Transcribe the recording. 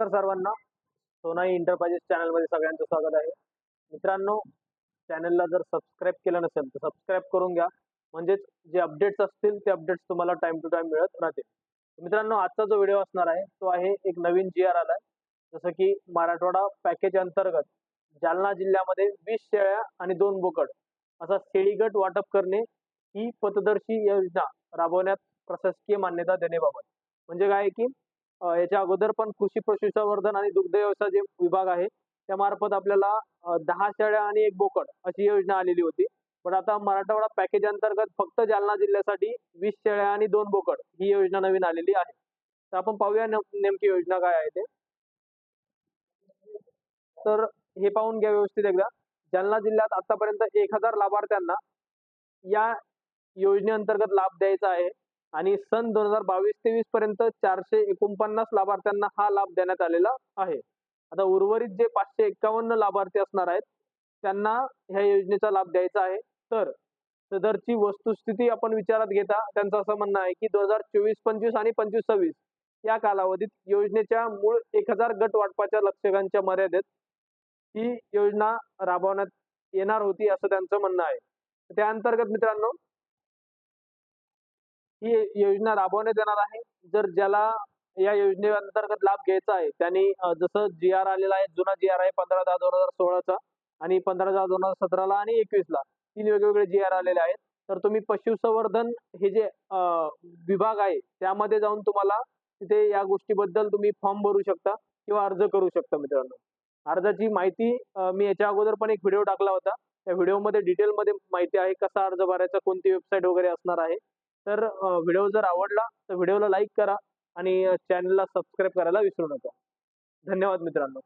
तर सर्वांना सोनाई इंटरप्राइजेस चॅनलमध्ये सगळ्यांचं स्वागत आहे. मित्रांनो चॅनलला जर सबस्क्राईब केलं नसेल तर सबस्क्राईब करून घ्या. म्हणजेच जे अपडेट्स असतील ते अपडेट्स तुम्हाला टाइम टू टाइम मिळत राहतील. मित्रांनो आजचा जो व्हिडिओ असणार आहे तो आहे एक नवीन जी आर आलाय. जसं की मराठवाडा पॅकेज अंतर्गत जालना जिल्ह्यामध्ये वीस शेळ्या आणि दोन बोकड असा शेळीगट वाटप करणे ही पथदर्शी योजना राबवण्यात प्रशासकीय मान्यता देण्याबाबत. म्हणजे काय आहे की याच्या अगोदर पण कृषी पशुसंवर्धन आणि दुग्ध व्यवसाय जे विभाग आहे त्यामार्फत आपल्याला दहा शेळ्या आणि एक बोकड अशी योजना आलेली होती. पण आता मराठवाडा पॅकेज अंतर्गत फक्त जालना जिल्ह्यासाठी वीस शेळ्या आणि दोन बोकड ही योजना नवीन आलेली आहे. तर आपण पाहूया नेमकी योजना काय आहे ते. तर हे पाहून घ्या व्यवस्थित एकदा. जालना जिल्ह्यात आतापर्यंत एक हजार लाभार्थ्यांना या योजनेअंतर्गत लाभ द्यायचा आहे. आणि सन दोन हजार बावीस तेवीस पर्यंत चारशे एकोणपन्नास लाभार्थ्यांना हा लाभ देण्यात आलेला आहे. आता उर्वरित जे पाचशे एक्कावन्न लाभार्थी असणार आहेत त्यांना ह्या योजनेचा लाभ द्यायचा आहे. तर सदरची वस्तुस्थिती आपण विचारात घेता त्यांचं असं म्हणणं आहे की दोन हजार चोवीस पंचवीस आणि पंचवीस सव्वीस या कालावधीत योजनेच्या मूळ एक हजार गट वाटपाच्या लक्षकांच्या मर्यादेत ही योजना राबवण्यात येणार होती असं त्यांचं म्हणणं आहे. त्या अंतर्गत मित्रांनो ही योजना राबवण्यात येणार आहे. जर ज्याला या योजनेअंतर्गत लाभ घ्यायचा आहे त्यांनी जसं जी आर आलेला आहे जुना जी आर आहे पंधरा दहा दोन हजार सोळाचा आणि पंधरा दहा दोन हजार सतराला आणि एकवीसला तीन वेगवेगळे जी आर आलेले आहेत. तर तुम्ही पशुसंवर्धन हे जे विभाग आहे त्यामध्ये जाऊन तुम्हाला तिथे या गोष्टीबद्दल तुम्ही फॉर्म भरू शकता किंवा अर्ज करू शकता मित्रांनो. अर्जाची माहिती मी याच्या अगोदर पण एक व्हिडिओ टाकला होता. त्या व्हिडिओमध्ये डिटेलमध्ये माहिती आहे कसा अर्ज भरायचा कोणती वेबसाईट वगैरे असणार आहे. तर व्हिडिओ जर आवडला तर व्हिडिओला लाईक करा आणि चॅनलला सबस्क्राईब करायला विसरू नका. धन्यवाद मित्रांनो.